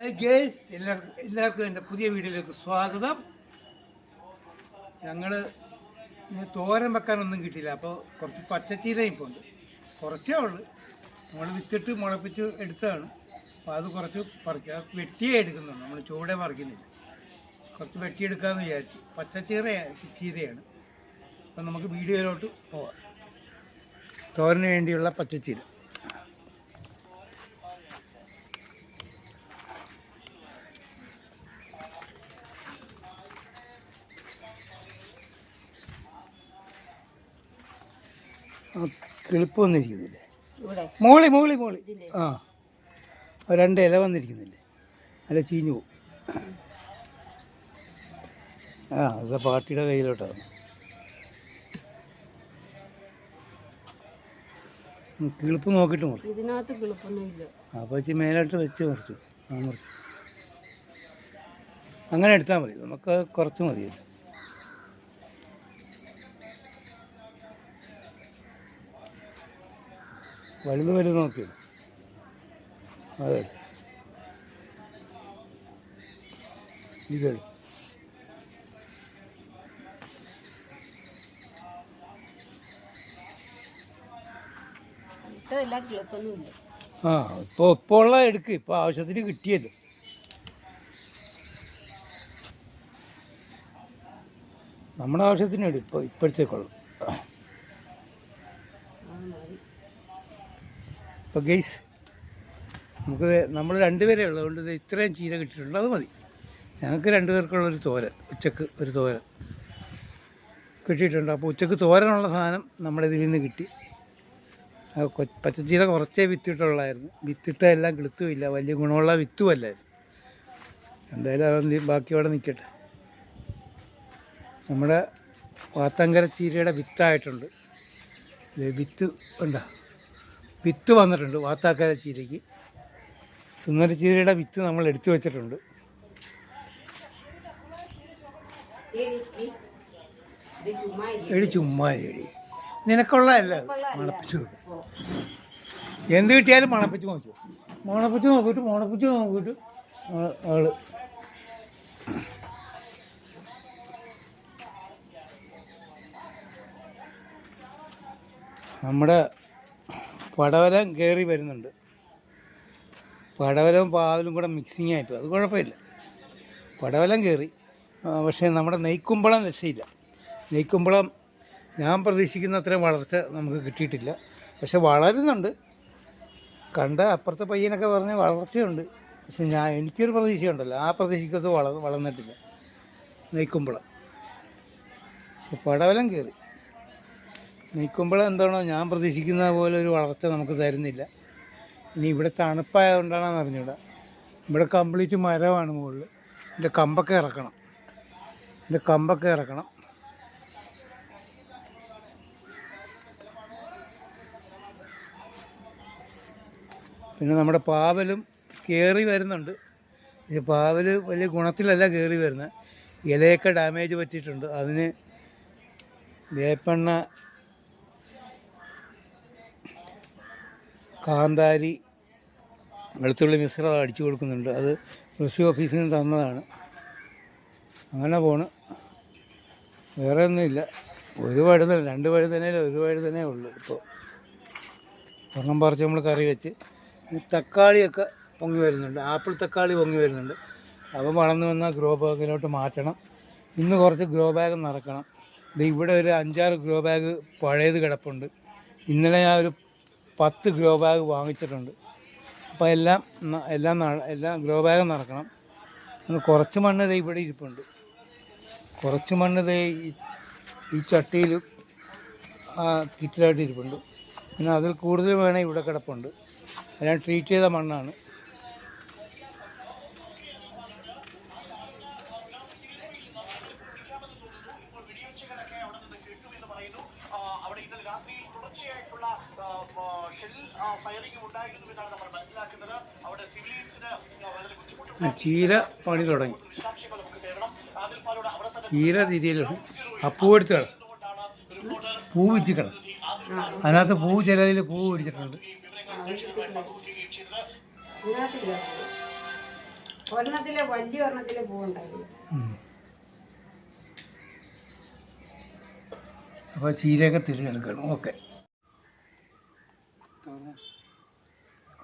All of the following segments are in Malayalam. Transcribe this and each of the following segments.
ഗേൾസ് എല്ലാവർക്കും എല്ലാവർക്കും എന്റെ പുതിയ വീഡിയോയിലേക്ക് സ്വാഗതം. ഞങ്ങൾ തോരൻ വെക്കാനൊന്നും കിട്ടിയില്ല. അപ്പോൾ കുറച്ച് പച്ചച്ചീരയും ഇപ്പോൾ ഉണ്ട്. കുറച്ചേ ഉള്ളു. നമ്മൾ വിത്തിട്ട് മുളപ്പിച്ച് എടുത്തതാണ്. അപ്പോൾ അത് കുറച്ച് പറിക്കുക വെട്ടിയേ എടുക്കുന്നുണ്ട് നമ്മൾ ചൂടെ പറിക്കുന്നില്ല. കുറച്ച് വെട്ടിയെടുക്കാമെന്ന് വിചാരിച്ചു. പച്ചച്ചീര ചീരയാണ്. അപ്പം നമുക്ക് വീഡിയോയിലോട്ട് പോവാം. തോരന് വേണ്ടിയുള്ള പച്ചച്ചീര. കിളിപ്പ് വന്നിരിക്കുന്നില്ലേ? മോളി മോളി മോളി. ആ. രണ്ട് ഇല വന്നിരിക്കുന്നില്ലേ? അല്ല ചീഞ്ഞു പോകും ആ അത് പാർട്ടിയുടെ കയ്യിലോട്ടാണ് കിളിപ്പ് നോക്കിയിട്ട് മുറി. ഇതിനകത്ത് ചേച്ചി അപ്പോൾ മേലോട്ട് വെച്ച് മുറിച്ചു. ആ മുറിച്ചു അങ്ങനെ എടുത്താൽ മതി. നമുക്ക് കുറച്ച് മതിയല്ലോ. വലുത് വലുത് നോക്കി. അതെ. ഇത് ആ ഇപ്പോൾ ഇപ്പോൾ ഉള്ള എടുക്ക്. ഇപ്പോൾ ആവശ്യത്തിന് കിട്ടിയത് നമ്മുടെ ആവശ്യത്തിന് എടുക്കും ഇപ്പൊ ഇപ്പോഴത്തേക്കുള്ളൂ ആ മതി ഇപ്പോൾ ഗെയ്സ് നമുക്ക് നമ്മൾ രണ്ടുപേരേ ഉള്ളതുകൊണ്ട് ഇത് ഇത്രയും ചീര കിട്ടിയിട്ടുണ്ട്. അത് മതി. ഞങ്ങൾക്ക് രണ്ടുപേർക്കുള്ളൊരു തോരൻ ഉച്ചയ്ക്ക് ഒരു തോരൻ കിട്ടിയിട്ടുണ്ട്. അപ്പോൾ ഉച്ചയ്ക്ക് തോരനുള്ള സാധനം നമ്മളിതിൽ നിന്ന് കിട്ടി. പച്ചച്ചീര കുറച്ചേ വിത്തിട്ടുള്ളായിരുന്നു. വിത്തിട്ട എല്ലാം കിളുത്തുമില്ല. വലിയ ഗുണമുള്ള വിത്തുമല്ലായിരുന്നു. എന്തായാലും അത് ബാക്കി അവിടെ നിൽക്കട്ടെ. നമ്മുടെ വാത്തങ്കര ചീരയുടെ വിത്തായിട്ടുണ്ട്. വിത്ത് ഉണ്ടോ? വിത്ത് വന്നിട്ടുണ്ട് വാത്താക്കര ചീരയ്ക്ക്. സുന്ദര ചീരയുടെ വിത്ത് നമ്മൾ എടുത്തു വച്ചിട്ടുണ്ട്. എടി ചുമ്മാ എടി നിനക്കുള്ളതല്ല മണപ്പിച്ചു എന്ത് കിട്ടിയാലും മണപ്പിച്ച് നോക്കൂ. മണപ്പിച്ച് നോക്കിയിട്ട് മണപ്പിച്ച് നോക്കിയിട്ട് ആൾ. നമ്മുടെ പടവലം കയറി വരുന്നുണ്ട്. പടവലവും പാവലും കൂടെ മിക്സിങ് ആയിട്ട്. അത് കുഴപ്പമില്ല. പടവലം കയറി പക്ഷേ നമ്മുടെ നെയ്ക്കുമ്പളം രക്ഷയില്ല. നെയ്ക്കുമ്പളം ഞാൻ പ്രതീക്ഷിക്കുന്ന അത്രയും വളർച്ച നമുക്ക് കിട്ടിയിട്ടില്ല. പക്ഷെ വളരുന്നുണ്ട്. കണ്ട അപ്പുറത്തെ പയ്യനൊക്കെ പറഞ്ഞ് വളർച്ചയുണ്ട്. പക്ഷെ ഞാൻ എനിക്കൊരു പ്രതീക്ഷയുണ്ടല്ലോ. ആ പ്രതീക്ഷയ്ക്കത് വളർ വളർന്നിട്ടില്ല. നെയ്ക്കുമ്പളം. പടവലം കയറി നെയ്ക്കുമ്പളം എന്താണോ ഞാൻ പ്രതീക്ഷിക്കുന്ന പോലെ ഒരു വളർച്ച നമുക്ക് തരുന്നില്ല. ഇനി ഇവിടെ തണുപ്പായതുകൊണ്ടാണെന്ന് അറിഞ്ഞൂടാ. ഇവിടെ കംപ്ലീറ്റ് മരമാണ് മുകളിൽ എന്റെ കമ്പൊക്കെ ഇറക്കണം. എന്റെ കമ്പൊക്കെ ഇറക്കണം. പിന്നെ നമ്മുടെ പാവലും കയറി വരുന്നുണ്ട്. പക്ഷെ പാവൽ വലിയ ഗുണത്തിലല്ല കയറി വരുന്നത്. ഇലയൊക്കെ ഡാമേജ് പറ്റിയിട്ടുണ്ട്. അതിന് വേപ്പെണ്ണ കാന്താരി വെളുത്തുള്ളി മിശ്രിതം അടിച്ചു കൊടുക്കുന്നുണ്ട്. അത് കൃഷി ഓഫീസിൽ നിന്ന് തന്നതാണ്. അങ്ങനെ പോണ്. വേറെ ഒന്നുമില്ല. ഒരു വഴുതന രണ്ട് വഴുതനയിൽ ഒരു വഴുതനേ ഉള്ളൂ ഇപ്പോൾ പൊണ്ണം പറിച്ച് നമ്മൾ കറി വെച്ച്. തക്കാളിയൊക്കെ പൊങ്ങി വരുന്നുണ്ട്. ആപ്പിൾ തക്കാളി പൊങ്ങി വരുന്നുണ്ട്. അപ്പം വളർന്നു വന്നാൽ ഗ്രോ ബാഗിലോട്ട് മാറ്റണം. ഇന്ന് കുറച്ച് ഗ്രോ ബാഗ് നിറക്കണം ഇത് ഇവിടെ ഒരു അഞ്ചാറ് ഗ്രോ ബാഗ് പഴയത് കിടപ്പുണ്ട്. ഇന്നലെ ഞാൻ ഒരു പത്ത് ഗ്രോ ബാഗ് വാങ്ങിച്ചിട്ടുണ്ട്. അപ്പോൾ എല്ലാം എല്ലാം എല്ലാം ഗ്രോ ബാഗ് നടക്കണം. കുറച്ച് മണ്ണ് ദേ ഇവിടെ ഇരിപ്പുണ്ട്. കുറച്ച് മണ്ണ് ദേ ഈ- ചട്ടിയിൽ കിറ്റിലായിട്ട് ഇരിപ്പുണ്ട്. പിന്നെ അതിൽ കൂടുതൽ വേണേൽ ഇവിടെ കിടപ്പുണ്ട്. എല്ലാം ട്രീറ്റ് ചെയ്ത മണ്ണാണ്. ചീര പണി തുടങ്ങി. ചീര തിരിയലുണ്ട് ആ പൂ എടുത്തു പൂ വെച്ചിക്കണം അതിനകത്ത് പൂ ചിലതിൽ പൂ പിടിച്ചിട്ടുണ്ട് ഒരെണ്ണത്തിലെ വലിയ ഒരെണ്ണത്തിലെ പൂവുണ്ടായിരുന്നു അപ്പോൾ ചീരയൊക്കെ തിരിഞ്ഞെടുക്കണം. ഓക്കെ.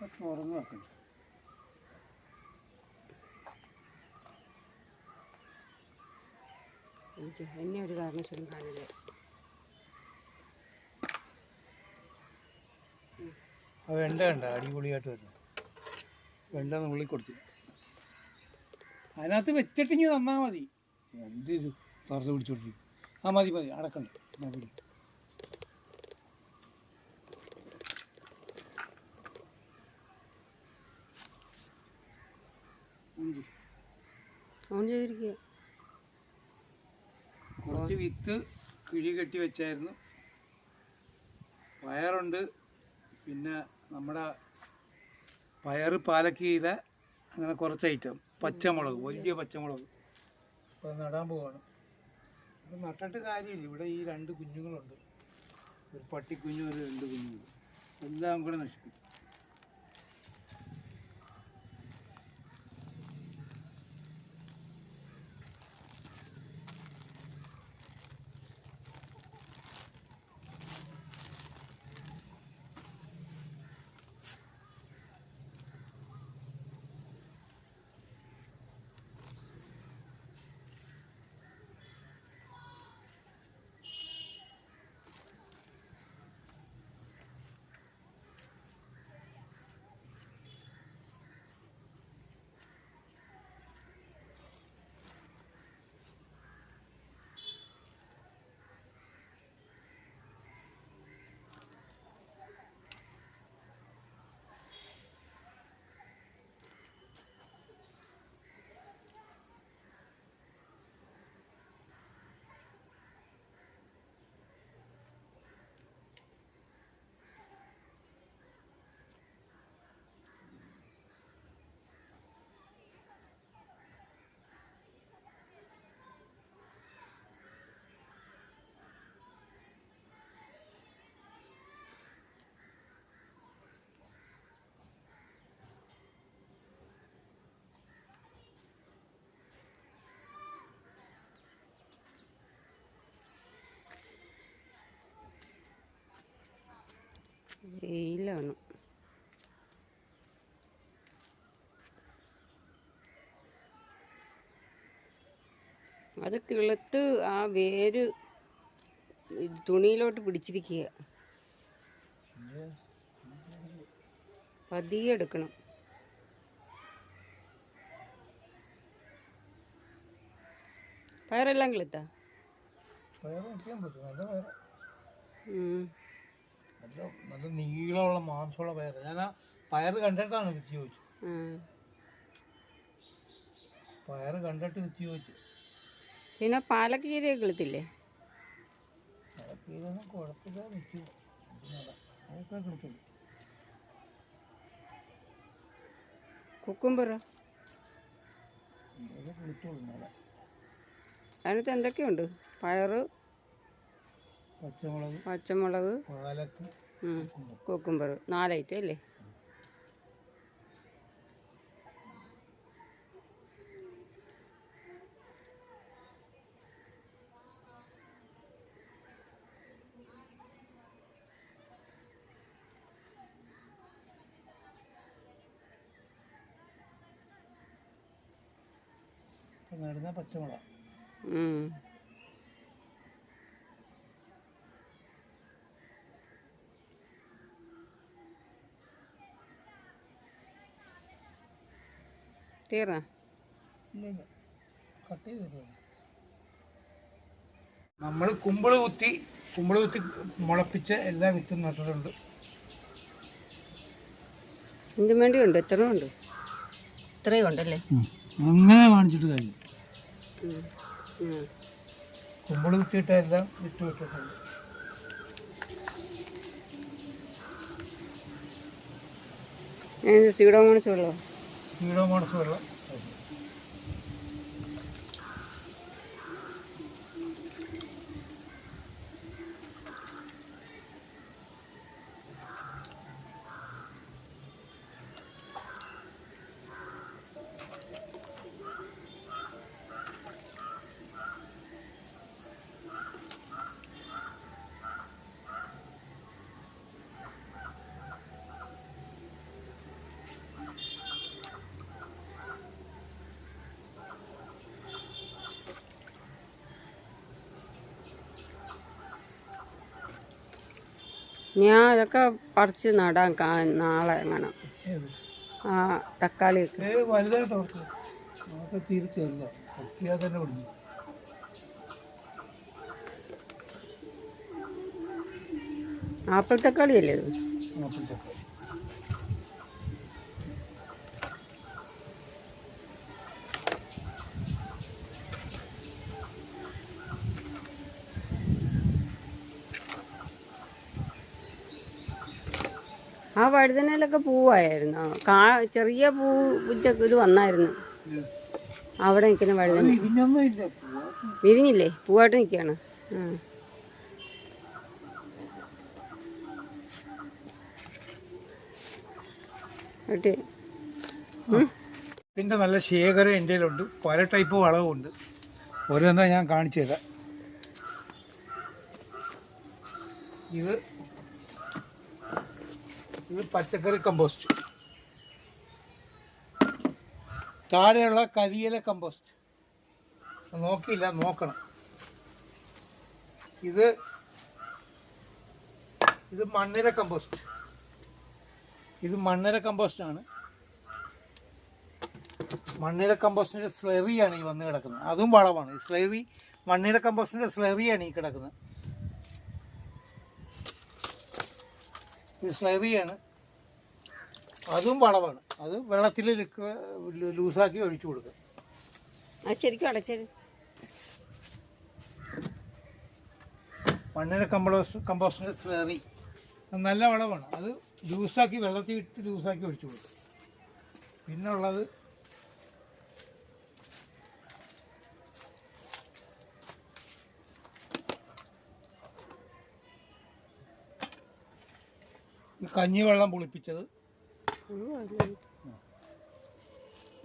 തുറന്ന് വെക്കണം. എന്നെ ഒരു കാരണവശാലും കാണില്ല ആ വെണ്ട കണ്ട അടിപൊളിയായിട്ട് വരുന്നു. വെണ്ട നുള്ളി കൊടുത്തു. അതിനകത്ത് വെച്ചിട്ടിങ്ങി തന്നാൽ മതി. എന്ത് ഇത്? തുറന്ന് പിടിച്ചോണ്ടിരിക്കും ആ മതി മതി. അടക്കണ്ട. എന്നാ പിടി കുറച്ച് വിത്ത് കിഴി കെട്ടി വെച്ചായിരുന്നു. പയറുണ്ട്. പിന്നെ നമ്മുടെ പയർ പാലക്കീര അങ്ങനെ കുറച്ച് ഐറ്റം. പച്ചമുളക് വലിയ പച്ചമുളക്. അപ്പോൾ നടാൻ പോവാണ്. അത് നട്ടിട്ട് കാര്യമില്ല. ഇവിടെ ഈ രണ്ട് കുഞ്ഞുങ്ങളുണ്ട്. ഒരു പട്ടിക്കുഞ്ഞും ഒരു രണ്ട് കുഞ്ഞുങ്ങളും എല്ലാം കൂടെ നശിപ്പിക്കും. വെയിലാണ്. അത് കിളുത്ത് ആ വേര് തുണിയിലോട്ട് പിടിച്ചിരിക്കുക. പതിയെ എടുക്കണം. പയറെല്ലാം കിളുത്താ പയറ് വയ്ക്കാൻ പറ്റും. നല്ല പയറ്. ഉം. നല്ല നല്ല നീളമുള്ള മാംസമുള്ള പയർ ഞാൻ ആ പയർ കണ്ടിട്ടാണ് വിത്തി ചോദിച്ചു പയർ കണ്ടിട്ട് വിത്തി ചോദിച്ചു പിന്നെ പാലക്ക് ചെയ്ത് കിളുത്തില്ലേ പാലക്ക് ചെയ്തൊന്നും കുഴപ്പമില്ല നിൽക്കും. അതൊക്കെ കിടക്കും കുക്കുംബറോ? അതിനകത്ത് എന്തൊക്കെയുണ്ട്? പയറ് പച്ചമുളക് പച്ചമുളക് പാലക്ക്. കുക്കുംബർ. നാലായിട്ട് അല്ലേ? പച്ചമുളക്. തീർന്നാ നമ്മൾ കുമ്പിൾ കുത്തി കുമ്പിൾ കുത്തി മുളപ്പിച്ച് എല്ലാ വിത്തും നട്ടിട്ടുണ്ട്. എന്തും വേണ്ടിയുണ്ട്? എത്ര ഉണ്ട്? ഇത്രയും ഉണ്ടല്ലേ? അങ്ങനെ കാണിച്ചിട്ട് കാര്യം? ഉം. കുത്തിയിട്ട് കുമ്പിൾ കുത്തിയിട്ട എല്ലാം വിത്ത് വിട്ടിട്ടുണ്ട് pseudo pseudomonas ¿Qué es lo que? ഞാൻ അതൊക്കെ പറിച്ച് നടാൻ കാ നാളെ എങ്ങനെ. ആ തക്കാളി ആപ്പിൾ തക്കാളിയല്ലേ ഇത്? വഴുതനയിലൊക്കെ പൂവായിരുന്നു. കാ ചെറിയ പൂ പൂച്ചൊക്കെ ഇത് വന്നായിരുന്നു. അവിടെ നിൽക്കുന്ന വഴുതന വിരിഞ്ഞില്ലേ പൂവായിട്ട് നിൽക്കുകയാണ്. ഓക്കെ ഇതിന്റെ നല്ല ശേഖരം എന്റെ കയ്യിലുണ്ട് പല ടൈപ്പ് വളവുണ്ട് ഓരോന്നാ ഞാൻ കാണിച്ചു തരാം. ഇത് ഇത് പച്ചക്കറി കമ്പോസ്റ്റ് താഴെയുള്ള കരിയില കമ്പോസ്റ്റ് നോക്കിയില്ല നോക്കണം. ഇത് ഇത് മണ്ണിര കമ്പോസ്റ്റ് ഇത് മണ്ണിര കമ്പോസ്റ്റാണ് മണ്ണിര കമ്പോസ്റ്റിന്റെ സ്ലറിയാണ് ഈ വന്ന് കിടക്കുന്നത്. അതും വളമാണ്. ഈ സ്ലറി മണ്ണിര കമ്പോസ്റ്റിന്റെ സ്ലറിയാണ് ഈ കിടക്കുന്നത്. ഇത് സ്ലറിയാണ് അതും വളമാണ് അത് വെള്ളത്തിൽ ലൂസാക്കി ഒഴിച്ചു കൊടുക്കുക. അത് ശരിക്കും അടച്ചത് മണ്ണിര കമ്പോസ്റ്റ് കമ്പോസ്റ്റിന്റെ സ്ലറി. നല്ല വളമാണ് അത് ലൂസാക്കി വെള്ളത്തിൽ ഇട്ട് ലൂസാക്കി ഒഴിച്ചു കൊടുക്കും പിന്നെ ഈ കഞ്ഞിവെള്ളം പുളിപ്പിച്ചത്.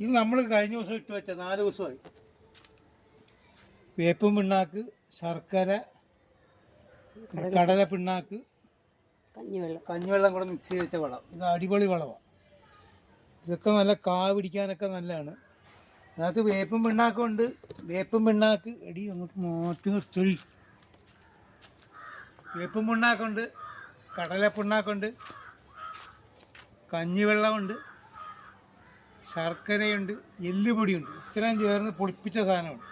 ഇത് നമ്മൾ കഴിഞ്ഞ ദിവസം ഇട്ട് വെച്ച നാല് ദിവസമായി. വേപ്പും പിണ്ണാക്ക് ശർക്കര കടല പിണ്ണാക്ക് കഞ്ഞിവെള്ളം. കഞ്ഞിവെള്ളം കൂടെ മിക്സ് ചെയ്ത് വെച്ച വളം. ഇത് അടിപൊളി വളമാണ് ഇതൊക്കെ നല്ല കാ പിടിക്കാനൊക്കെ നല്ലതാണ്. അതിനകത്ത് വേപ്പും പിണ്ണാക്കും ഉണ്ട്. വേപ്പും പിണ്ണാക്ക്. എടി അങ്ങോട്ട് മാറ്റി നിർത്തി. വേപ്പും പിണ്ണാക്കുണ്ട്. കടല പിണ്ണാക്കുണ്ട് കഞ്ഞിവെള്ളമുണ്ട്. ശർക്കരയുണ്ട്. എല്ലുപൊടിയുണ്ട്. ഇത്രയും ചേർന്ന് പൊളിപ്പിച്ച സാധനമുണ്ട്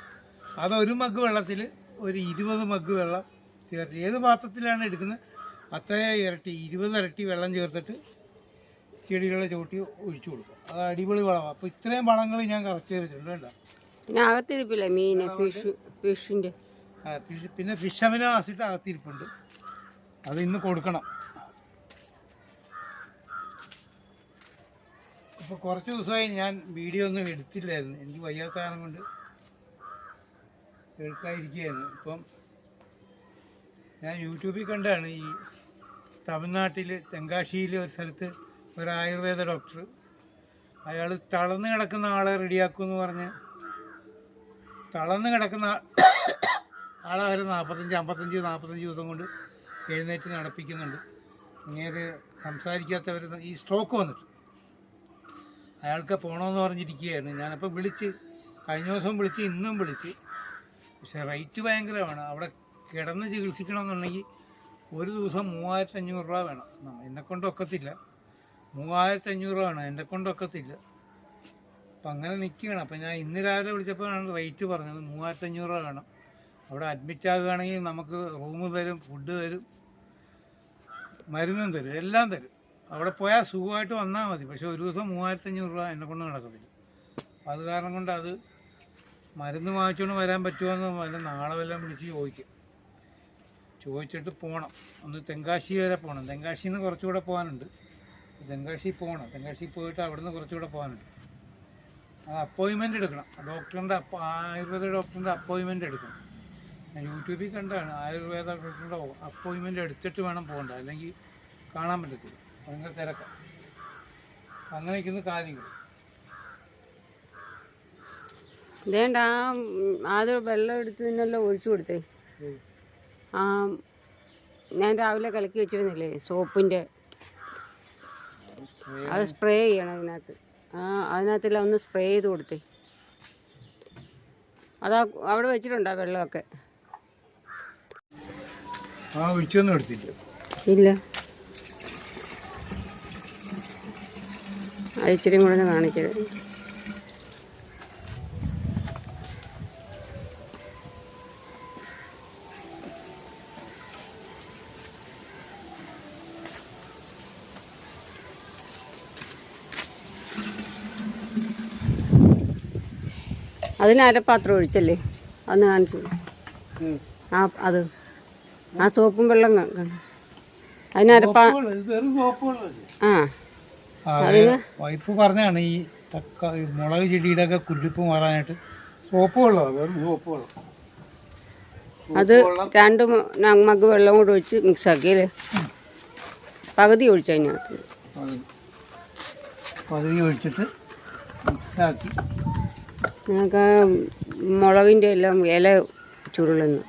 അതൊരു മഗ് വെള്ളത്തിൽ ഒരു ഇരുപത് മഗ് വെള്ളം ചേർത്ത് ഏത് പാത്രത്തിലാണ് എടുക്കുന്നത്? അത്രയും ഇരട്ടി ഇരുപത് ഇരട്ടി വെള്ളം ചേർത്തിട്ട് ചെടികളെ ചവിട്ടി ഒഴിച്ചു കൊടുക്കും. അത് അടിപൊളി വളമാണ്. അപ്പോൾ ഇത്രയും വളങ്ങൾ ഞാൻ കറക്റ്റ് ചെയ്തിട്ടുണ്ട് കേട്ടോ. പിന്നെ അകത്തിരിപ്പില്ല മീൻ ഫിഷ് ഫിഷിന്റെ പിന്നെ ഫിഷ് അമിനോ ആസിഡ് അകത്തിരിപ്പുണ്ട്. അത് ഇന്ന് കൊടുക്കണം. ഇപ്പോൾ കുറച്ച് ദിവസമായി ഞാൻ വീഡിയോ ഒന്നും എടുത്തില്ലായിരുന്നു. എനിക്ക് വയ്യാത്ത കാരണം കൊണ്ട് എടുക്കാതിരിക്കുകയായിരുന്നു. ഇപ്പം ഞാൻ യൂട്യൂബിൽ കണ്ടാണ് ഈ തമിഴ്നാട്ടിൽ തെങ്കാശിയിൽ ഒരു സ്ഥലത്ത് ഒരു ആയുർവേദ ഡോക്ടർ. അയാൾ തളർന്ന് കിടക്കുന്ന ആളെ റെഡിയാക്കുമെന്ന് പറഞ്ഞ് തളർന്ന് കിടക്കുന്ന ആളെ അവർ നാൽപ്പത്തഞ്ച് അമ്പത്തഞ്ച് നാൽപ്പത്തഞ്ച് ദിവസം കൊണ്ട് എഴുന്നേറ്റ് നടപ്പിക്കുന്നുണ്ട്. ഇങ്ങനെ സംസാരിക്കാത്തവർ ഈ സ്ട്രോക്ക് വന്നിട്ട്. അയാൾക്ക് പോകണമെന്ന് പറഞ്ഞിരിക്കുകയാണ്. ഞാനപ്പോൾ വിളിച്ച് കഴിഞ്ഞ ദിവസം വിളിച്ച് ഇന്നും വിളിച്ച്. പക്ഷേ റേറ്റ് ഭയങ്കരമാണ്. അവിടെ കിടന്ന് ചികിത്സിക്കണമെന്നുണ്ടെങ്കിൽ ഒരു ദിവസം മൂവായിരത്തി അഞ്ഞൂറ് രൂപ വേണം. എന്നെ കൊണ്ടൊക്കത്തില്ല മൂവായിരത്തഞ്ഞൂറ് രൂപ വേണം. എന്നെ കൊണ്ടൊക്കത്തില്ല അപ്പം അങ്ങനെ നിൽക്കുകയാണ് അപ്പം ഞാൻ ഇന്ന് രാവിലെ വിളിച്ചപ്പോഴാണ് റേറ്റ് പറഞ്ഞത്. മൂവായിരത്തി അഞ്ഞൂറ് രൂപ വേണം. അവിടെ അഡ്മിറ്റ് ആകുകയാണെങ്കിൽ നമുക്ക് റൂം തരും ഫുഡ് തരും. മരുന്നും തരും എല്ലാം തരും. അവിടെ പോയാൽ സുഖമായിട്ട് വന്നാൽ മതി. പക്ഷേ ഒരു ദിവസം മൂവായിരത്തി അഞ്ഞൂറ് രൂപ എന്നെ കൊണ്ട് നടക്കത്തില്ല. അത് കാരണം കൊണ്ട് അത് മരുന്ന് വാങ്ങിച്ചുകൊണ്ട് വരാൻ പറ്റുമോയെന്ന് വല്ല നാളെ വല്ലതും വിളിച്ച് ചോദിക്കും. ചോദിച്ചിട്ട് പോകണം. ഒന്ന് തെങ്കാശി വരെ പോകണം. തെങ്കാശിന്ന് കുറച്ചുകൂടെ പോകാനുണ്ട്. തെങ്കാശി പോകണം. തെങ്കാശി പോയിട്ട് അവിടെ നിന്ന് കുറച്ചുകൂടെ പോകാനുണ്ട്. അത് അപ്പോയിൻമെന്റ് എടുക്കണം. ഡോക്ടറിന്റെ ആയുർവേദ ഡോക്ടറിന്റെ അപ്പോയിൻമെന്റ് എടുക്കണം. യൂട്യൂബിൽ കണ്ടാണ് ആയുർവേദ ഡോക്ടറുടെ അപ്പോയിൻമെന്റ് എടുത്തിട്ട് വേണം പോകേണ്ടത് അല്ലെങ്കിൽ കാണാൻ പറ്റത്തില്ല. ഭയങ്കര തിരക്കാണ് അങ്ങനെ ഇരിക്കുന്ന കാര്യങ്ങൾ. ഇതേണ്ട ആ ആദ്യം വെള്ളം എടുത്ത് നിന്നെല്ലാം ഒഴിച്ചു കൊടുത്തേ. ആ ഞാൻ രാവിലെ കലക്കി വെച്ചിരുന്നില്ലേ സോപ്പിന്റെ? അത് സ്പ്രേ ചെയ്യണം അതിനകത്ത്. ആ അതിനകത്തെല്ലാം ഒന്ന് സ്പ്രേ ചെയ്ത് കൊടുത്തേ. അതാ അവിടെ വെച്ചിട്ടുണ്ടോ വെള്ളമൊക്കെ? ആ ഒഴിച്ചൊന്നും എടുത്തില്ല. ഇല്ല. ഇച്ചിരി കൂടെ കാണിക്കരുത് അതിന് അരപ്പാത്രം ഒഴിച്ചല്ലേ? അന്ന് കാണിച്ചു. ആ അത്. ആ സോപ്പും വെള്ളം കാ- കാണും. അതിന് ആ വൈഫ് പറഞ്ഞാണ് ഈ തക്ക മുളക് ചെടിയുടെ ഒക്കെ കുരുപ്പ് മാറാനായിട്ട് സോപ്പ് വെള്ളമാണ് വെറും സോപ്പ് വെള്ളം അത് രണ്ട് മഗ് വെള്ളം കൂടെ ഒഴിച്ച് മിക്സാക്കിയല്ലേ പകുതി ഒഴിച്ചു അതിനകത്ത്. പകുതി. ഒഴിച്ചിട്ട് മിക്സാക്കി. ഞങ്ങൾക്ക് ആ മുളകിന്റെ എല്ലാം ഇല ചുരുളുന്നു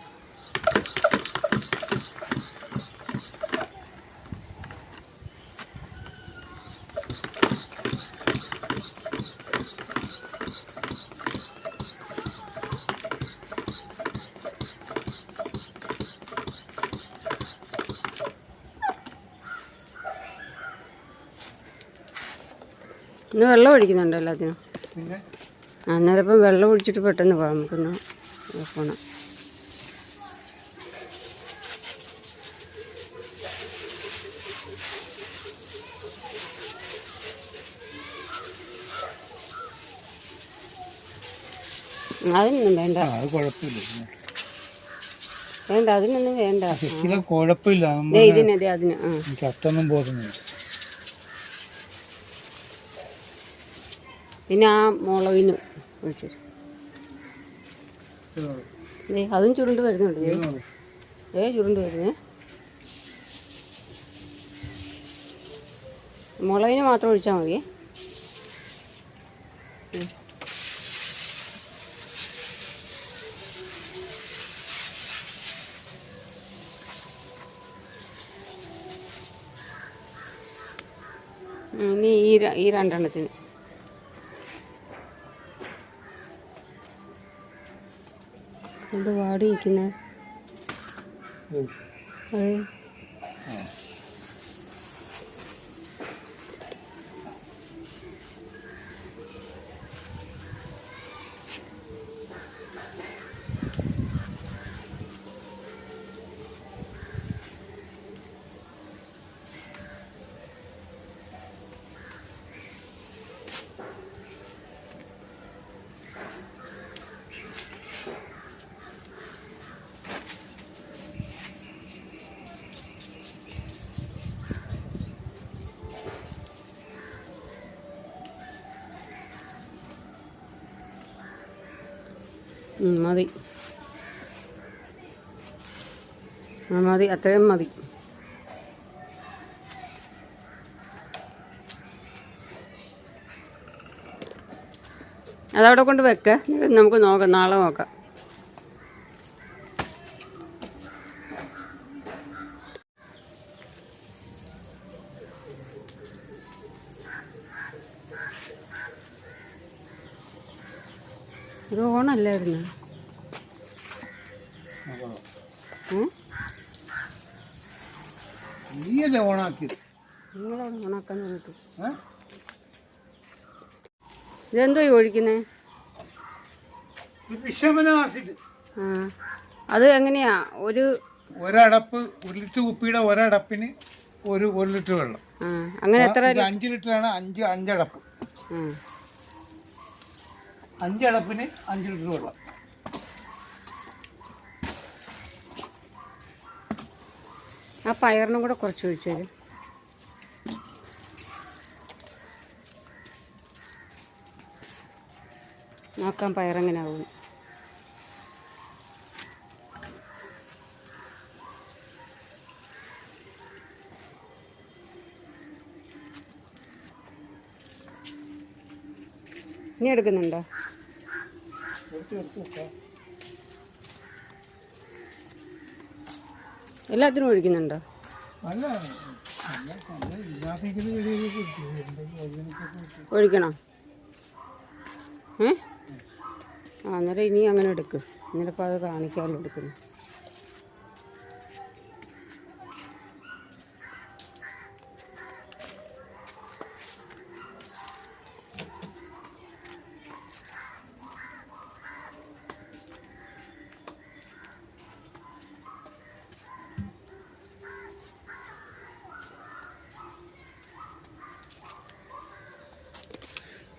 ഇന്ന് വെള്ളം ഒഴിക്കുന്നുണ്ട് എല്ലാത്തിനും അന്നേരം ഇപ്പം വെള്ളം ഒഴിച്ചിട്ട് പെട്ടെന്ന് പോകാം നമുക്കൊന്ന് പോകണം അതിനൊന്നും വേണ്ട. അത് കുഴപ്പമില്ല. വേണ്ട അതിനൊന്നും വേണ്ട. കുഴപ്പമില്ല. ദേ അതിന് അത്രയൊന്നും പോകുന്നില്ല പിന്നെ ആ മുളകിന് ഒഴിച്ചു ദേ അതും ചുരുണ്ട് വരുന്നുണ്ട് ഏ ചുരുണ്ട് വരുന്നേ. മുളകിന് മാത്രം ഒഴിച്ചാൽ മതി. ഇനി ഈ ഈ രണ്ടെണ്ണത്തിന്. എന്ത് വാടി നിൽക്കുന്നത് മതി അത്രയും മതി. അതവിടെ കൊണ്ട് വെക്ക നമുക്ക് നോക്കാം നാളെ നോക്കാം. ഇത് ഓണല്ലായിരുന്നു? ഇതെന്തോ ഒഴിക്കുന്നേ? ആ. അത് എങ്ങനെയാ? ഒരു ഒരടപ്പ് ഒരു ലിറ്റർ കുപ്പിയുടെ ഒരടപ്പിന് ഒരു ഒരു ലിറ്റർ വെള്ളം. അങ്ങനെ എത്ര അഞ്ച് ലിറ്ററാണ് അഞ്ച് അഞ്ചടപ്പ്. അഞ്ചടപ്പിന് അഞ്ച് ലിറ്റർ വെള്ളം. ആ പയറിനും കൂടെ കുറച്ച് ഒഴിച്ചു തരും നോക്കാം പയറെങ്ങനാവും ഇനി എടുക്കുന്നുണ്ടോ? എല്ലാത്തിനും ഒഴിക്കുന്നുണ്ടോ? ഒഴിക്കണോ? ഏ? ആ അന്നേരം ഇനി അങ്ങനെ എടുക്ക്. അന്നേരം അത് കാണിക്കാമല്ലോ എടുക്കുന്നു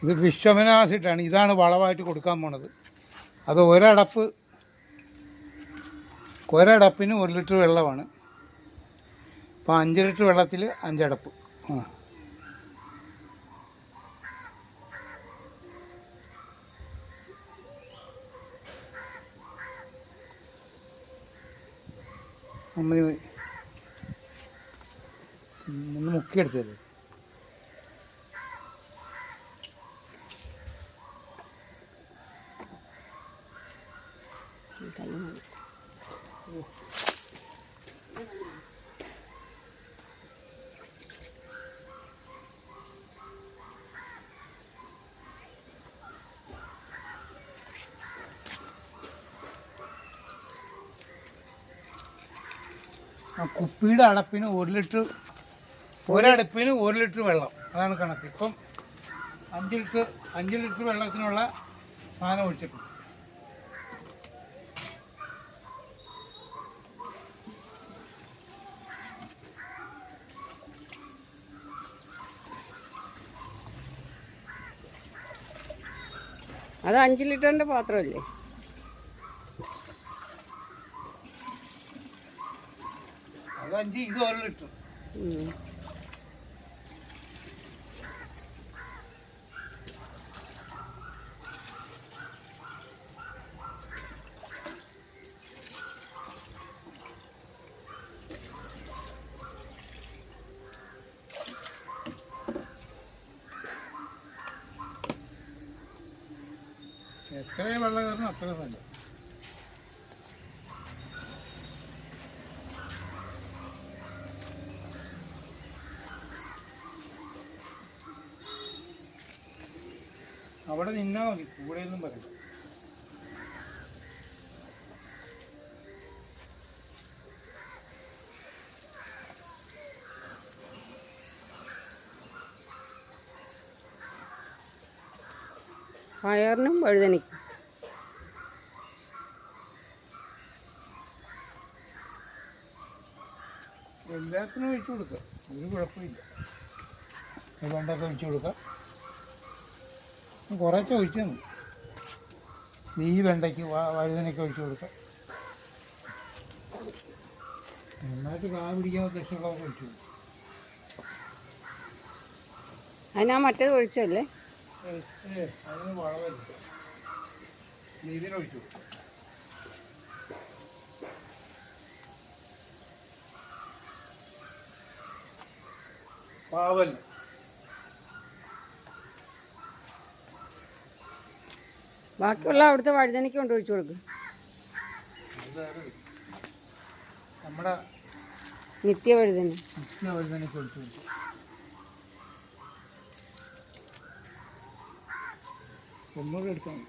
ഇത് വിശ്വമനാസിട്ടാണ്. ഇതാണ് വളമായിട്ട് കൊടുക്കാൻ പോണത്. അത് ഒരടപ്പ് ഒരടപ്പിന് ഒരു ലിറ്റർ വെള്ളമാണ്. അപ്പോൾ അഞ്ച് ലിറ്റർ വെള്ളത്തിൽ അഞ്ചടപ്പ്. ആ. നമ്മൾ മുക്കിയെടുത്തത് കൈ മതി. ആ കുപ്പിയുടെ അടപ്പിന് ഒരു ലിറ്റർ ഒരടുപ്പിന് ഒരു ലിറ്റർ വെള്ളം അതാണ് കണക്ക് ഇപ്പം അഞ്ച് ലിറ്റർ അഞ്ച് ലിറ്റർ വെള്ളത്തിനുള്ള സാധനം ഒഴിച്ചിട്ടുണ്ട് അത് അഞ്ച് ലിറ്ററിന്റെ പാത്രമല്ലേ? ഇത് ഒരു ലിറ്റർ ഉം. എത്രയും വെള്ളം കയറണം അത്രയും നല്ല അവിടെ നിന്നാ മതി കൂടെ ഒന്നും പറയില്ല പയറിനും വഴുതനയ്ക്കും എല്ലാത്തിനും ഒഴിച്ചു കൊടുക്കുക ഒരു കുഴപ്പമില്ല. വേണ്ടൊക്കെ ഒഴിച്ചു കൊടുക്കാം. കുറച്ച് ചോദിച്ചു. നീ വെണ്ടയ്ക്ക് വഴുതനയ്ക്ക് ഒഴിച്ചു കൊടുക്കാം. നന്നായിട്ട് കാ പിടിക്കാൻ ഉദ്ദേശമുള്ളതൊക്കെ ഒഴിച്ചു അതിനാ മറ്റേത് ഒഴിച്ചല്ലേ അതിന് വളമില്ല? ഇതിനൊഴിച്ചു കൊടുക്കാം. ബാക്കിയുള്ള അവിടുത്തെ വഴുതനയ്ക്ക് കൊണ്ട് ഒഴിച്ചു കൊടുക്കും. നമ്മുടെ നിത്യ വഴുതന. നിത്യ വഴുതനയ്ക്ക് ഒഴിച്ചു കൊടുക്കും. ഒന്നുകൂടെ എടുത്താൽ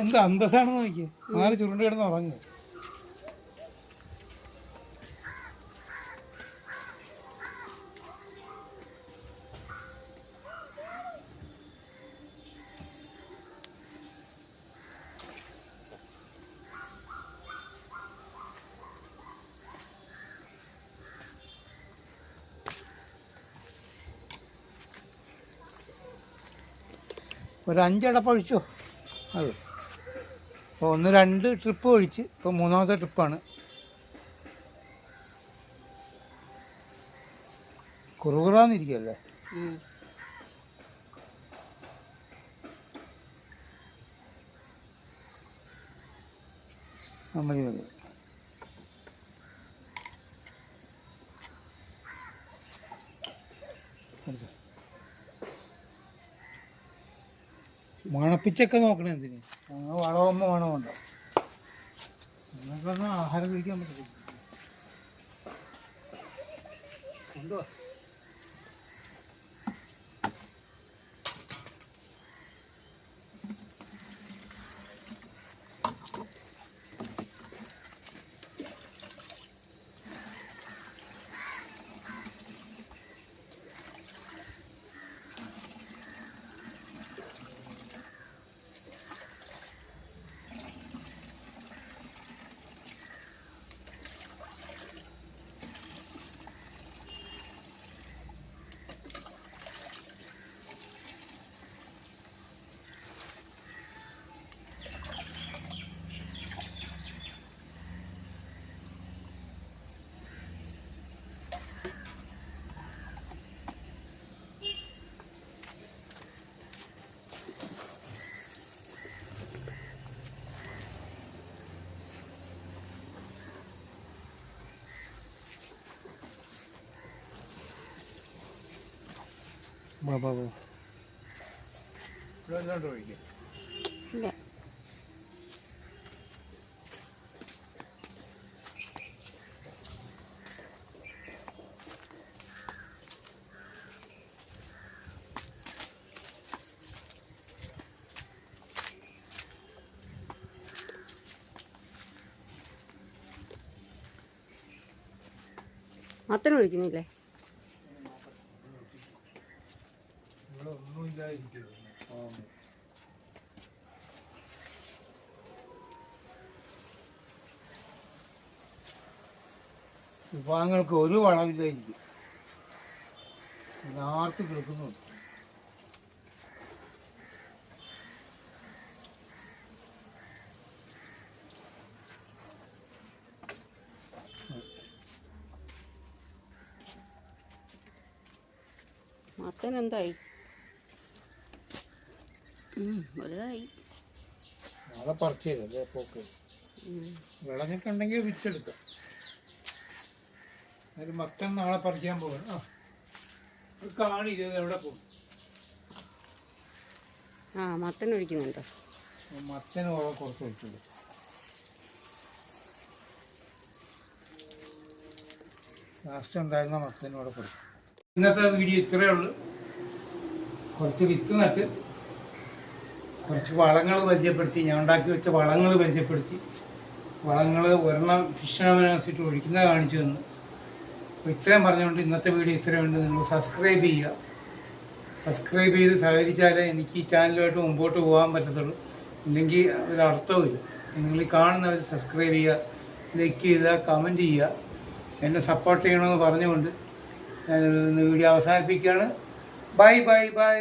എന്ത് അന്തസ്സാണെന്ന് നോക്കിയേ? നാല് ചുരുണ്ട് കിടന്ന് ഉറങ്ങുക ഒരു അഞ്ചടപ്പ് ഒഴിച്ചോ അത്. അപ്പോൾ ഒന്ന് രണ്ട് ട്രിപ്പ് ഒഴിച്ച്. ഇപ്പോൾ മൂന്നാമത്തെ ട്രിപ്പാണ്. കുറുകുറാന്നിരിക്കല്ലേ മതി മതി. എടുത്തോ. മണപ്പിച്ചൊക്കെ നോക്കണേ എന്തിന്? ആ വളവുമ്പോ മണമുണ്ട നിങ്ങൾക്കൊന്നും ആഹാരം കഴിക്കാൻ പറ്റില്ല കൊണ്ടുവാ ഇല്ല. മത്തന് ഒഴിക്കുന്നില്ലേ ഇവിടെ ഒന്നുമില്ലായിരിക്കും വിഭാഗങ്ങൾക്ക് ഒരു വളമില്ലായിരിക്കും എല്ലാവർക്കും കിടക്കുന്നുണ്ട് മത്തനെന്തായി വലുതായി നാളെ പറിച്ചു തരും. വിളഞ്ഞിട്ടുണ്ടെങ്കിൽ വിറ്റെടുക്കാം. ഒരു മത്തൻ നാളെ പറിക്കാൻ പോകണം ആ. ഇത് എവിടെ പോകും? ആ മത്തൻ ഒഴിക്കുന്നുണ്ടോ. മത്തൻ കുറെ കുറച്ച് ഒഴിച്ചുള്ളൂ ലാസ്റ്റ് ഉണ്ടായിരുന്ന മത്തനോടെ കൊടുക്കും. ഇന്നത്തെ വീഡിയോ ഇത്രയേ ഉള്ളൂ. കുറച്ച് വിത്ത് നട്ട് കുറച്ച് വളങ്ങൾ പരിചയപ്പെടുത്തി. ഞാൻ ഉണ്ടാക്കി വെച്ച വളങ്ങൾ പരിചയപ്പെടുത്തി. വളങ്ങൾ ഒരെണ്ണം ഫിഷാമിനനുസരിച്ച് ഒഴിക്കുന്ന കാണിച്ചു തന്നു. അപ്പോൾ ഇത്രയും പറഞ്ഞുകൊണ്ട് ഇന്നത്തെ വീഡിയോ ഇത്രയും ഉണ്ട് നിങ്ങൾ സബ്സ്ക്രൈബ് ചെയ്യുക. സബ്സ്ക്രൈബ് ചെയ്ത് സഹകരിച്ചാലേ എനിക്ക് ഈ ചാനലുമായിട്ട് മുമ്പോട്ട് പോകാൻ പറ്റത്തുള്ളൂ. ഇല്ലെങ്കിൽ ഒരു അർത്ഥവുമില്ല നിങ്ങൾ ഈ കാണുന്നവർ സബ്സ്ക്രൈബ് ചെയ്യുക ലൈക്ക് ചെയ്യുക കമന്റ് ചെയ്യുക. എന്നെ സപ്പോർട്ട് ചെയ്യണമെന്ന് പറഞ്ഞുകൊണ്ട് ഞാൻ വീഡിയോ അവസാനിപ്പിക്കുകയാണ്. Bye bye bye